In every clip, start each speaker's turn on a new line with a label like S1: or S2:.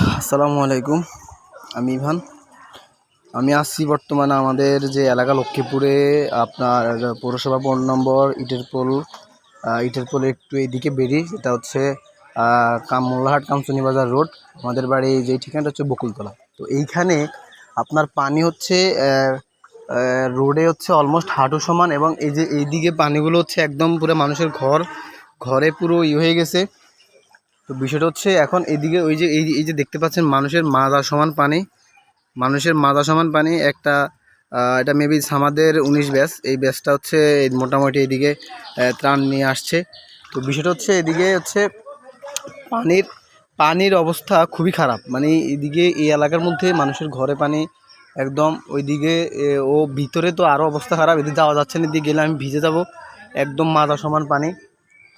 S1: আসসালামু আলাইকুম, আমি ইভান। আমি আসছি বর্তমানে আমাদের যে এলাকা লক্ষ্মীপুরে, আপনার পৌরসভা পনেরো নম্বর, ইটের পোল ইটের পোলে একটু এইদিকে বেরিয়ে, সেটা হচ্ছে কাম মোল্লাহাট কামসুনি বাজার রোড। আমাদের বাড়ি যে ঠিকানাটা হচ্ছে বকুলতলা। তো এইখানে আপনার পানি হচ্ছে রোডে হচ্ছে অলমোস্ট হাঁটু সমান এবং এই যে এইদিকে পানিগুলো হচ্ছে একদম পুরো মানুষের ঘর, ঘরে পুরো ই হয়ে গেছে। তো বিষয়টা হচ্ছে এখন এদিকে ওই যে এই এই যে দেখতে পাচ্ছেন মানুষের মাজা সমান পানি। মানুষের মাজা সমান পানি একটা এটা মেবি সামাদের উনিশ ব্যাস। এই ব্যাসটা হচ্ছে মোটামুটি এদিকে ত্রাণ নিয়ে আসছে। তো বিষয়টা হচ্ছে এদিকে হচ্ছে পানির পানির অবস্থা খুবই খারাপ। মানে এদিকে এই এলাকার মধ্যে মানুষের ঘরে পানি একদম ওইদিকে ও ভিতরে তো আরও অবস্থা খারাপ। এদিকে যাওয়া যাচ্ছে না, এদিকে গেলে আমি ভিজে যাব। একদম মাজা সমান পানি।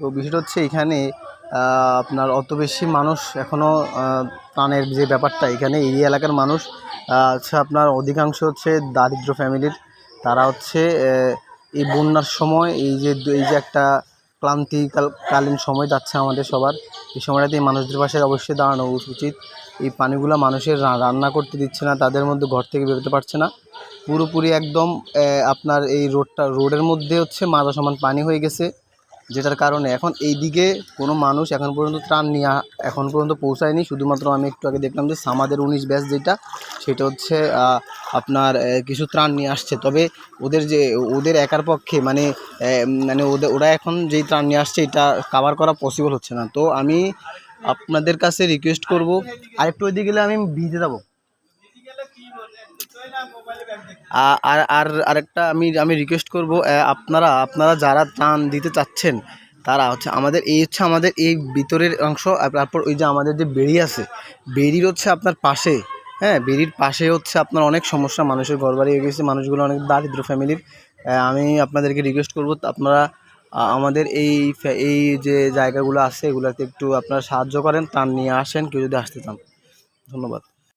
S1: তো বিষয়টা হচ্ছে এখানে আপনার অত বেশি মানুষ এখনও প্রাণের যে ব্যাপারটা, এখানে এই এলাকার মানুষ হচ্ছে আপনার অধিকাংশ হচ্ছে দারিদ্র ফ্যামিলির। তারা হচ্ছে এই বন্যার সময়, এই যে এই যে একটা ক্লান্তিকাল কালীন সময় যাচ্ছে আমাদের সবার, এই সময়টাতে মানুষদের পাশে অবশ্যই দাঁড়ানো উচিত। এই পানিগুলো মানুষের রান্না করতে দিচ্ছে না, তাদের মধ্যে ঘর থেকে বেরোতে পারছে না। পুরোপুরি একদম আপনার এই রোডটা, রোডের মধ্যে হচ্ছে মাজা সমান পানি হয়ে গেছে। যেটার কারণে এখন এই দিকে কোনো মানুষ এখন পর্যন্ত ত্রাণ নিয়ে এখন পর্যন্ত পৌঁছায়নি। শুধুমাত্র আমি একটু আগে দেখলাম যে সামাদের উনিশ ব্যাচ যেটা, সেটা হচ্ছে আপনার কিছু ত্রাণ নিয়ে আসছে। তবে ওদের যে, ওদের একার পক্ষে মানে মানে ওদের ওরা এখন যেই ত্রাণ নিয়ে আসছে, এটা কাভার করা পসিবল হচ্ছে না। তো আমি আপনাদের কাছে রিকোয়েস্ট করব আর একটু ওইদিকে গেলে আমি ভিজে যাব। আর আর আরেকটা আমি আমি রিকোয়েস্ট করব আপনারা আপনারা যারা ত্রাণ দিতে চাচ্ছেন, তারা হচ্ছে আমাদের, এই হচ্ছে আমাদের এই ভিতরের অংশ তারপর ওই যে আমাদের যে বেড়ি আছে, বেড়ির হচ্ছে আপনার পাশে হ্যাঁ বেড়ির পাশে হচ্ছে আপনার অনেক সমস্যা, মানুষের ঘর বাড়ি হয়ে গেছে, মানুষগুলো অনেক দারিদ্র ফ্যামিলির আমি আপনাদেরকে রিকোয়েস্ট করব, আপনারা আমাদের এই এই যে জায়গাগুলো আছে, এগুলোতে একটু আপনারা সাহায্য করেন, ত্রাণ নিয়ে আসেন, কেউ যদি আসতে চান। ধন্যবাদ।